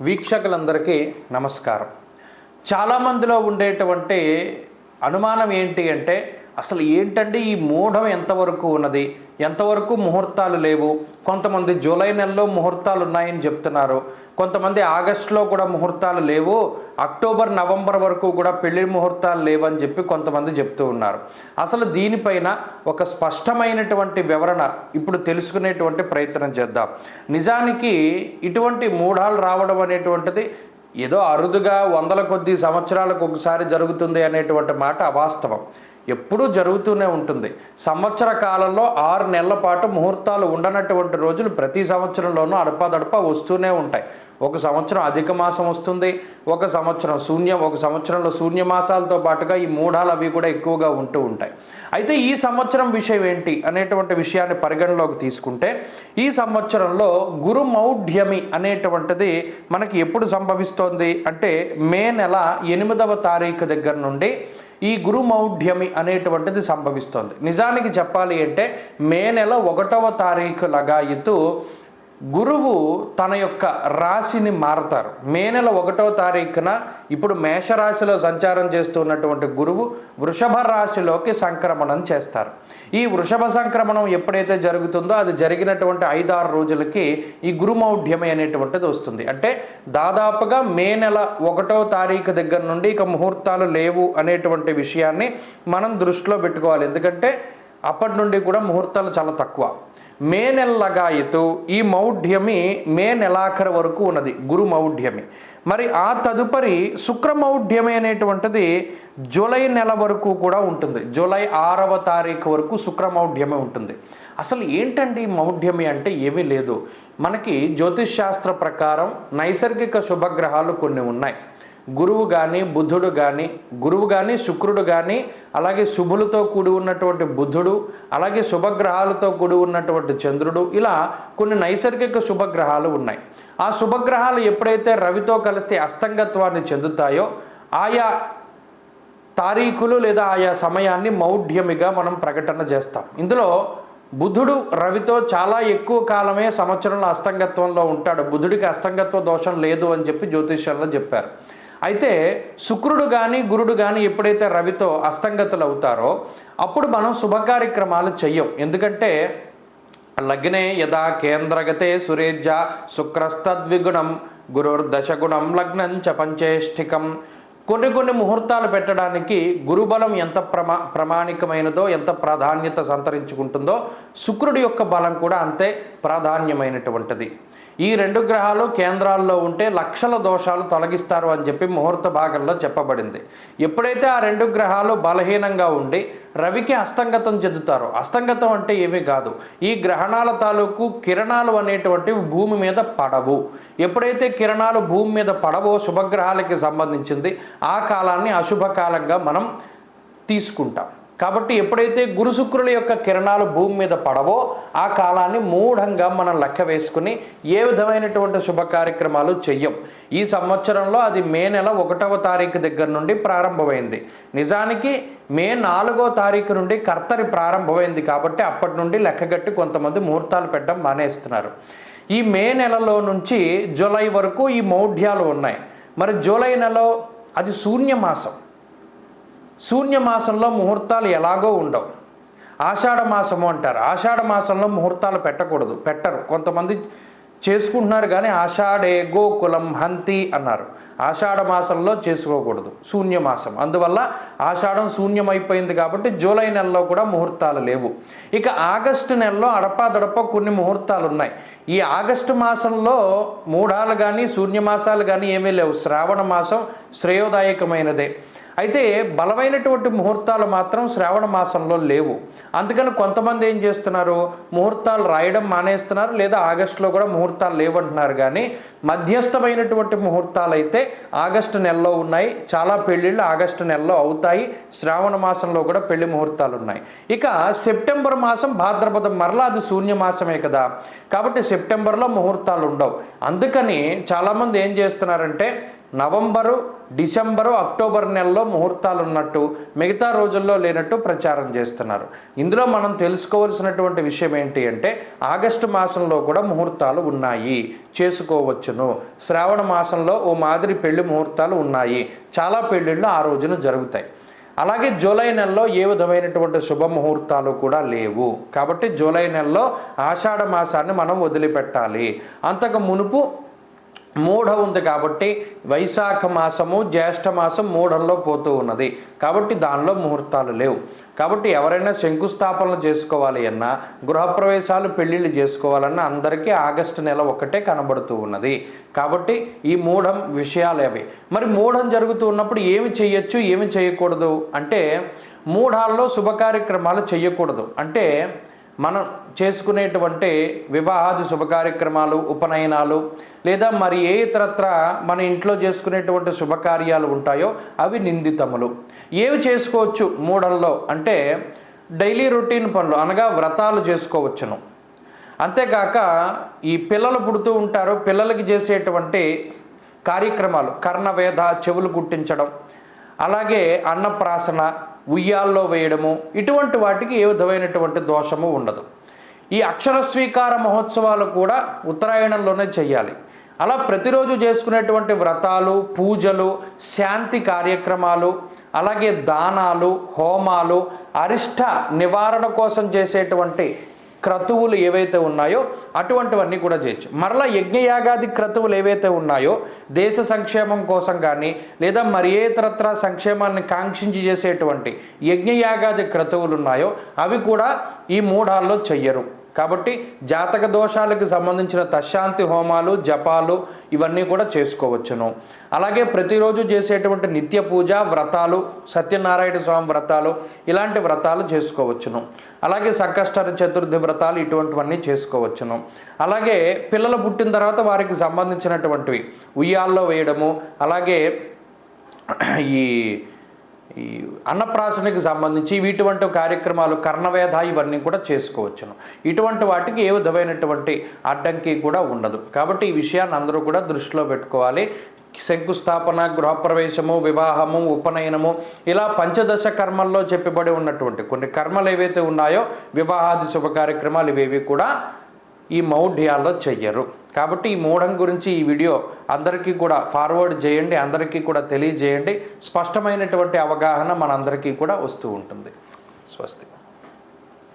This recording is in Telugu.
వీక్షకులందరికీ నమస్కారం. చాలామందిలో ఉండేటువంటి అనుమానం ఏంటి అంటే అసలు ఏంటంటే ఈ మూఢం ఎంతవరకు ఉన్నది? ఎంతవరకు ముహూర్తాలు లేవు? కొంతమంది జూలై నెలలో ముహూర్తాలు ఉన్నాయని చెప్తున్నారు. కొంతమంది ఆగస్టులో కూడా ముహూర్తాలు లేవు. అక్టోబర్ నవంబర్ వరకు కూడా పెళ్ళి ముహూర్తాలు లేవని చెప్పి కొంతమంది చెప్తూ ఉన్నారు. అసలు దీనిపైన ఒక స్పష్టమైనటువంటి వివరణ ఇప్పుడు తెలుసుకునేటువంటి ప్రయత్నం చేద్దాం. నిజానికి ఇటువంటి మూఢాలు రావడం అనేటువంటిది ఏదో అరుదుగా వందల కొద్ది సంవత్సరాలకు ఒకసారి జరుగుతుంది అనేటువంటి మాట అవాస్తవం. ఎప్పుడూ జరుగుతూనే ఉంటుంది. సంవత్సర కాలంలో ఆరు నెలల పాటు ముహూర్తాలు ఉండనటువంటి రోజులు ప్రతి సంవత్సరంలోనూ అడపాదడప వస్తూనే ఉంటాయి. ఒక సంవత్సరం అధిక మాసం వస్తుంది ఒక సంవత్సరం శూన్యం ఒక సంవత్సరంలో శూన్య మాసాలతో పాటుగా ఈ మూఢాలు అవి కూడా ఎక్కువగా ఉంటూ ఉంటాయి. అయితే ఈ సంవత్సరం విషయం ఏంటి అనేటువంటి విషయాన్ని పరిగణలోకి తీసుకుంటే ఈ సంవత్సరంలో గురు మౌఢ్యమి అనేటువంటిది మనకి ఎప్పుడు సంభవిస్తోంది అంటే మే నెల ఎనిమిదవ తారీఖు దగ్గర నుండి ఈ గురు మౌఢ్యమి అనేటువంటిది సంభవిస్తోంది. నిజానికి చెప్పాలి అంటే మే నెల ఒకటవ తారీఖు లగాయితూ గురువు తన యొక్క రాశిని మారతారు. మే నెల ఒకటో తారీఖున ఇప్పుడు మేషరాశిలో సంచారం చేస్తున్నటువంటి గురువు వృషభ రాశిలోకి సంక్రమణం చేస్తారు. ఈ వృషభ సంక్రమణం ఎప్పుడైతే జరుగుతుందో అది జరిగినటువంటి ఐదారు రోజులకి ఈ గురుమౌఢ్యమే అనేటువంటిది వస్తుంది. అంటే దాదాపుగా మే నెల ఒకటో తారీఖు దగ్గర నుండి ఇక ముహూర్తాలు లేవు అనేటువంటి విషయాన్ని మనం దృష్టిలో పెట్టుకోవాలి. ఎందుకంటే అప్పటి నుండి కూడా ముహూర్తాలు చాలా తక్కువ. మే నెలగాయతు ఈ మౌఢ్యమి మే నెలాఖరు వరకు ఉన్నది. గురు మౌఢ్యమి. మరి ఆ తదుపరి శుక్రమౌఢ్యమి అనేటువంటిది జూలై నెల వరకు కూడా ఉంటుంది. జూలై ఆరవ తారీఖు వరకు శుక్రమౌఢ్యమి ఉంటుంది. అసలు ఏంటండి మౌఢ్యమి అంటే ఏమీ లేదు. మనకి జ్యోతిష్ శాస్త్ర ప్రకారం నైసర్గిక శుభగ్రహాలు కొన్ని ఉన్నాయి. గురువు కానీ బుద్ధుడు కానీ గురువు కానీ శుక్రుడు కానీ అలాగే శుభులతో కూడి ఉన్నటువంటి బుద్ధుడు అలాగే శుభగ్రహాలతో కూడి ఉన్నటువంటి చంద్రుడు ఇలా కొన్ని నైసర్గిక శుభగ్రహాలు ఉన్నాయి. ఆ శుభగ్రహాలు ఎప్పుడైతే రవితో కలిస్తే అస్తంగత్వాన్ని చెందుతాయో ఆయా తారీఖులు లేదా ఆయా సమయాన్ని మౌఢ్యమిగా మనం ప్రకటన చేస్తాం. ఇందులో బుధుడు రవితో చాలా ఎక్కువ కాలమే సంవత్సరంలో అస్తంగత్వంలో ఉంటాడు. బుధుడికి అస్తంగత్వ దోషం లేదు అని చెప్పి జ్యోతిష్యంలో చెప్పారు. అయితే శుక్రుడు కానీ గురుడు కానీ ఎప్పుడైతే రవితో అస్తంగతులు అవుతారో అప్పుడు మనం శుభ కార్యక్రమాలు చెయ్యం. ఎందుకంటే లగ్నే యథా కేంద్రగతే సురేజ శుక్రస్తద్విగుణం గురుర్దశగుణం లగ్నం చ పంచేష్ఠికం కొన్ని కొన్ని ముహూర్తాలు పెట్టడానికి గురుబలం ఎంత ప్రమా ప్రామాణికమైనదో ఎంత ప్రాధాన్యత సంతరించుకుంటుందో శుక్రుడి యొక్క బలం కూడా అంతే ప్రాధాన్యమైనటువంటిది. ఈ రెండు గ్రహాలు కేంద్రాల్లో ఉంటే లక్షల దోషాలు తొలగిస్తారు అని చెప్పి ముహూర్త భాగంలో చెప్పబడింది. ఎప్పుడైతే ఆ రెండు గ్రహాలు బలహీనంగా ఉండి రవికి అస్తంగతం చెందుతారో అస్తంగతం అంటే ఏమీ కాదు. ఈ గ్రహణాల తాలూకు కిరణాలు అనేటువంటివి భూమి మీద పడవు. ఎప్పుడైతే కిరణాలు భూమి మీద పడవో శుభగ్రహాలకి సంబంధించింది ఆ కాలాన్ని అశుభ కాలంగా మనం తీసుకుంటాం. కాబట్టి ఎప్పుడైతే గురు శుక్రుల యొక్క కిరణాలు భూమి మీద పడవో ఆ కాలాన్ని మూఢంగా మనం లెక్క వేసుకుని ఏ విధమైనటువంటి శుభ కార్యక్రమాలు చెయ్యం. ఈ సంవత్సరంలో అది మే నెల ఒకటవ తారీఖు దగ్గర నుండి ప్రారంభమైంది. నిజానికి మే నాలుగో తారీఖు నుండి కర్తరి ప్రారంభమైంది కాబట్టి అప్పటి నుండి లెక్కగట్టి కొంతమంది ముహూర్తాలు పెట్టడం మానేస్తున్నారు. ఈ మే నెలలో నుంచి జూలై వరకు ఈ మౌఢ్యాలు ఉన్నాయి. మరి జూలై నెలలో అది శూన్యమాసం. శూన్యమాసంలో ముహూర్తాలు ఎలాగో ఉండవు. ఆషాఢ మాసము అంటారు. ఆషాఢ మాసంలో ముహూర్తాలు పెట్టకూడదు పెట్టరు. కొంతమంది చేసుకుంటున్నారు కానీ ఆషాఢే గోకులం హంతి అన్నారు. ఆషాఢ మాసంలో చేసుకోకూడదు శూన్యమాసం. అందువల్ల ఆషాఢం శూన్యమైపోయింది కాబట్టి జూలై నెలలో కూడా ముహూర్తాలు లేవు. ఇక ఆగస్టు నెలలో అడపాదడప కొన్ని ముహూర్తాలు ఉన్నాయి. ఈ ఆగస్టు మాసంలో మూఢాలు కానీ శూన్యమాసాలు కానీ ఏమీ లేవు. శ్రావణ మాసం శ్రేయోదాయకమైనదే. అయితే బలమైనటువంటి ముహూర్తాలు మాత్రం శ్రావణ మాసంలో లేవు. అందుకని కొంతమంది ఏం చేస్తున్నారు? ముహూర్తాలు రాయడం మానేస్తున్నారు లేదా ఆగస్టులో కూడా ముహూర్తాలు లేవంటున్నారు కానీ మధ్యస్థమైనటువంటి ముహూర్తాలు అయితే ఆగస్టు నెలలో ఉన్నాయి. చాలా పెళ్ళిళ్ళు ఆగస్టు నెలలో అవుతాయి. శ్రావణ మాసంలో కూడా పెళ్ళి ముహూర్తాలు ఉన్నాయి. ఇక సెప్టెంబర్ మాసం భాద్రపదం మరలా అది శూన్య మాసమే కదా. కాబట్టి సెప్టెంబర్లో ముహూర్తాలు ఉండవు. అందుకని చాలామంది ఏం చేస్తున్నారంటే నవంబరు డిసెంబరు అక్టోబర్ నెలలో ముహూర్తాలు ఉన్నట్టు మిగతా రోజుల్లో లేనట్టు ప్రచారం చేస్తున్నారు. ఇందులో మనం తెలుసుకోవాల్సినటువంటి విషయం ఏంటి అంటే ఆగస్టు మాసంలో కూడా ముహూర్తాలు ఉన్నాయి. చేసుకోవచ్చును. శ్రావణ మాసంలో ఓ మాదిరి పెళ్ళి ముహూర్తాలు ఉన్నాయి. చాలా పెళ్ళిళ్ళు ఆ రోజున జరుగుతాయి. అలాగే జూలై నెలలో ఏ విధమైనటువంటి శుభముహూర్తాలు కూడా లేవు. కాబట్టి జూలై నెలలో ఆషాఢ మాసాన్ని మనం వదిలిపెట్టాలి. అంతకు మునుపు మూఢ ఉంది కాబట్టి వైశాఖ మాసము జ్యేష్ఠ మాసం మూఢంలో పోతూ ఉన్నది. కాబట్టి దానిలో ముహూర్తాలు లేవు. కాబట్టి ఎవరైనా శంకుస్థాపనలు చేసుకోవాలి అన్నా గృహప్రవేశాలు పెళ్ళిళ్ళు చేసుకోవాలన్నా అందరికీ ఆగస్టు నెల ఒకటే కనబడుతూ ఉన్నది. కాబట్టి ఈ మూఢం విషయాలు అవి. మరి మూఢం జరుగుతూ ఉన్నప్పుడు ఏమి చేయొచ్చు ఏమి చేయకూడదు? అంటే మూఢాల్లో శుభ కార్యక్రమాలు చేయకూడదు. అంటే మనం చేసుకునేటువంటి వివాహాది శుభ కార్యక్రమాలు ఉపనయనాలు లేదా మరి ఏ ఇతరత్ర మన ఇంట్లో చేసుకునేటువంటి శుభకార్యాలు ఉంటాయో అవి నిందితములు. ఏవి చేసుకోవచ్చు మూడల్లో అంటే డైలీ రొటీన్ పనులు అనగా వ్రతాలు చేసుకోవచ్చును. అంతేకాక ఈ పిల్లలు పుడుతూ ఉంటారు పిల్లలకి చేసేటువంటి కార్యక్రమాలు కర్ణవేధ చెవులు గుట్టించడం అలాగే అన్నప్రాసన ఉయ్యాల్లో వేయడము ఇటువంటి వాటికి ఏ విధమైనటువంటి దోషము ఉండదు. ఈ అక్షర స్వీకార మహోత్సవాలు కూడా ఉత్తరాయణంలోనే చేయాలి. అలా ప్రతిరోజు చేసుకునేటువంటి వ్రతాలు పూజలు శాంతి కార్యక్రమాలు అలాగే దానాలు హోమాలు అరిష్ట నివారణ కోసం చేసేటువంటి క్రతువులు ఏవైతే ఉన్నాయో అటువంటివన్నీ కూడా చేయొచ్చు. మరలా యజ్ఞయాగాది క్రతువులు ఏవైతే ఉన్నాయో దేశ సంక్షేమం కోసం కానీ లేదా మరి ఏతరత్ర సంక్షేమాన్ని కాంక్షించి చేసేటువంటి యజ్ఞయాగాది క్రతువులు ఉన్నాయో అవి కూడా ఈ మూఢాల్లో చెయ్యరు. కాబట్టి జాతక దోషాలకు సంబంధించిన తశాంతి హోమాలు జపాలు ఇవన్నీ కూడా చేసుకోవచ్చును. అలాగే ప్రతిరోజు చేసేటువంటి నిత్య పూజ వ్రతాలు సత్యనారాయణ స్వామి వ్రతాలు ఇలాంటి వ్రతాలు చేసుకోవచ్చును. అలాగే సంకష్ట చతుర్థి వ్రతాలు ఇటువంటివన్నీ చేసుకోవచ్చును. అలాగే పిల్లలు పుట్టిన తర్వాత వారికి సంబంధించినటువంటివి ఉయ్యాల్లో వేయడము అలాగే ఈ ఈ అన్నప్రాసనకి సంబంధించి ఇటువంటి కార్యక్రమాలు కర్ణవేధ ఇవన్నీ కూడా చేసుకోవచ్చును. ఇటువంటి వాటికి ఏ విధమైనటువంటి అడ్డంకి కూడా ఉండదు. కాబట్టి ఈ విషయాన్ని అందరూ కూడా దృష్టిలో పెట్టుకోవాలి. శంకుస్థాపన గృహప్రవేశము వివాహము ఉపనయనము ఇలా పంచదశ కర్మల్లో చెప్పబడి ఉన్నటువంటి కొన్ని కర్మలు ఏవైతే ఉన్నాయో వివాహాది శుభ కార్యక్రమాలు ఇవేవి కూడా ఈ మౌఢ్యాల్లో చెయ్యరు. కాబట్టి ఈ మూఢం గురించి ఈ వీడియో అందరికీ కూడా ఫార్వర్డ్ చేయండి అందరికీ కూడా తెలియజేయండి. స్పష్టమైనటువంటి అవగాహన మనందరికీ కూడా వస్తూ ఉంటుంది. స్వస్తి.